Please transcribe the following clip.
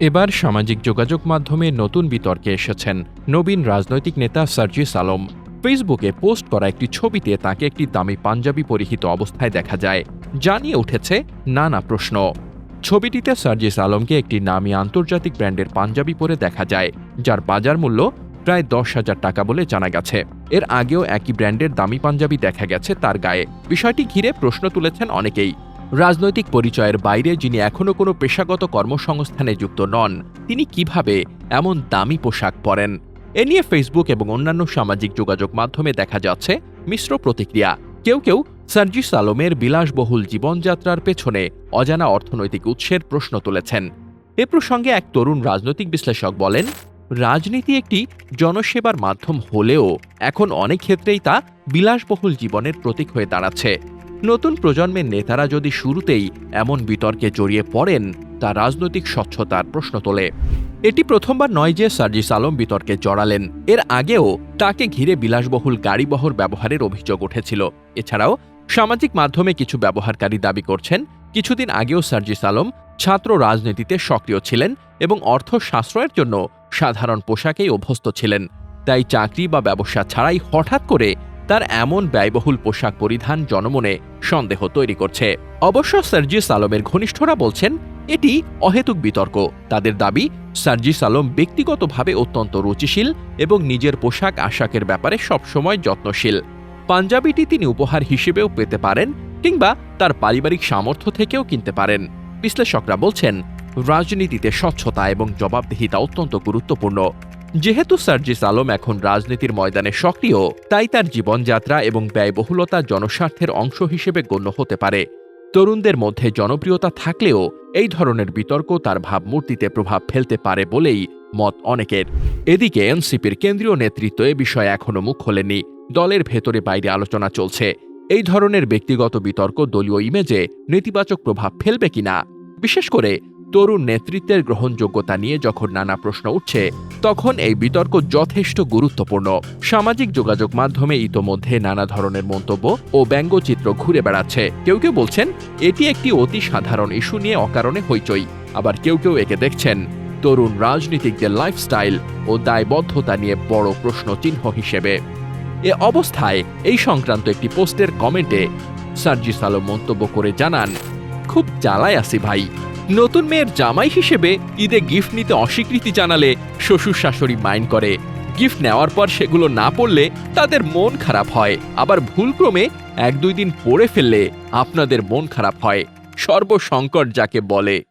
এবার সামাজিক যোগাযোগ মাধ্যমে নতুন বিতর্কে এসেছেন নবীন রাজনৈতিক নেতা সার্জিস আলম। ফেসবুকে পোস্ট করা একটি ছবিতে তাকে একটি দামি পাঞ্জাবি পরিহিত অবস্থায় দেখা যায়। জানিয়ে উঠেছে নানা প্রশ্ন। ছবিটিতে সার্জিস আলমকে একটি নামী আন্তর্জাতিক ব্র্যান্ডের পাঞ্জাবি পরে দেখা যায়, যার বাজার মূল্য প্রায় দশ হাজার টাকা বলে জানা গেছে। এর আগেও একই ব্র্যান্ডের দামি পাঞ্জাবি দেখা গেছে তার গায়ে। বিষয়টি ঘিরে প্রশ্ন তুলেছেন অনেকেই। রাজনৈতিক পরিচয়ের বাইরে যিনি এখনও কোনো পেশাগত কর্মসংস্থানে যুক্ত নন, তিনি কীভাবে এমন দামি পোশাক পরেন? এ নিয়ে ফেসবুক এবং অন্যান্য সামাজিক যোগাযোগ মাধ্যমে দেখা যাচ্ছে মিশ্র প্রতিক্রিয়া। কেউ কেউ সার্জিস আলমের বিলাসবহুল জীবনযাত্রার পেছনে অজানা অর্থনৈতিক উৎসের প্রশ্ন তুলেছেন। এ প্রসঙ্গে এক তরুণ রাজনৈতিক বিশ্লেষক বলেন, রাজনীতি একটি জনসেবার মাধ্যম হলেও এখন অনেক ক্ষেত্রেই তা বিলাসবহুল জীবনের প্রতীক হয়ে দাঁড়াচ্ছে। নতুন প্রজন্মের নেতারা যদি শুরুতেই এমন বিতর্কে জড়িয়ে পড়েন, তা রাজনৈতিক স্বচ্ছতার প্রশ্ন তোলে। এটি প্রথমবার নয় যে সার্জিস আলম বিতর্কে জড়ালেন। এর আগেও তাকে ঘিরে বিলাসবহুল গাড়িবহর ব্যবহারের অভিযোগ উঠেছিল। এছাড়াও সামাজিক মাধ্যমে কিছু ব্যবহারকারী দাবি করছেন, কিছুদিন আগেও সার্জিস আলম ছাত্র রাজনীতিতে সক্রিয় ছিলেন এবং অর্থ সাশ্রয়ের জন্য সাধারণ পোশাকেই অভ্যস্ত ছিলেন। তাই চাকরি বা ব্যবসা ছাড়াই হঠাৎ করে তার এমন ব্যয়বহুল পোশাক পরিধান জনমনে সন্দেহ তৈরি করছে। অবশ্য সার্জিস আলমের ঘনিষ্ঠরা বলছেন, এটি অহেতুক বিতর্ক। তাদের দাবি সার্জিস আলম ব্যক্তিগতভাবে অত্যন্ত রুচিশীল এবং নিজের পোশাক আশাকের ব্যাপারে সবসময় যত্নশীল। পাঞ্জাবিটি তিনি উপহার হিসেবেও পেতে পারেন কিংবা তার পারিবারিক সামর্থ্য থেকেও কিনতে পারেন। বিশ্লেষকরা বলছেন, রাজনীতিতে স্বচ্ছতা এবং জবাবদিহিতা অত্যন্ত গুরুত্বপূর্ণ। যেহেতু সার্জিস আলম এখন রাজনীতির ময়দানে সক্রিয়, তাই তার জীবনযাত্রা এবং ব্যয়বহুলতা জনস্বার্থের অংশ হিসেবে গণ্য হতে পারে। তরুণদের মধ্যে জনপ্রিয়তা থাকলেও এই ধরনের বিতর্ক তার ভাবমূর্তিতে প্রভাব ফেলতে পারে বলেই মত অনেকের। এদিকে এনসিপির কেন্দ্রীয় নেতৃত্ব এ বিষয়ে এখনও মুখ খোলেনি দলের ভেতরে বাইরে আলোচনা চলছে। এই ধরনের ব্যক্তিগত বিতর্ক দলীয় ইমেজে নেতিবাচক প্রভাব ফেলবে কিনা? বিশেষ করে তরুণ নেতৃত্বের গ্রহণযোগ্যতা নিয়ে যখন নানা প্রশ্ন উঠছে, তখন এই বিতর্ক যথেষ্ট গুরুত্বপূর্ণ। সামাজিক যোগাযোগ মাধ্যমে ইতোমধ্যে নানা ধরনের মন্তব্য ও ব্যঙ্গচিত্র ঘুরে বেড়াচ্ছে। কেউ কেউ বলছেন, এটি একটি অতি সাধারণ ইস্যু নিয়ে অকারণে হইচই। আবার কেউ কেউ একে দেখছেন, তরুণ রাজনীতিকদের লাইফস্টাইল ও দায়বদ্ধতা নিয়ে বড় প্রশ্ন চিহ্ন হিসেবে। এ অবস্থায় এই সংক্রান্ত একটি পোস্টের কমেন্টে সার্জিস আলম মন্তব্য করে জানান, খুব জ্বালায় আছি ভাই। নতুন মেয়ের জামাই হিসেবে ঈদে গিফট নিতে অস্বীকৃতি জানালে শ্বশুর শাশুড়ি মাইন্ড করে। গিফট নেওয়ার পর সেগুলো না পড়লে তাদের মন খারাপ হয়। আবার ভুলক্রমে এক দুই দিন পড়ে ফেললে আপনাদের মন খারাপ হয়। সর্বসংকট যাকে বলে।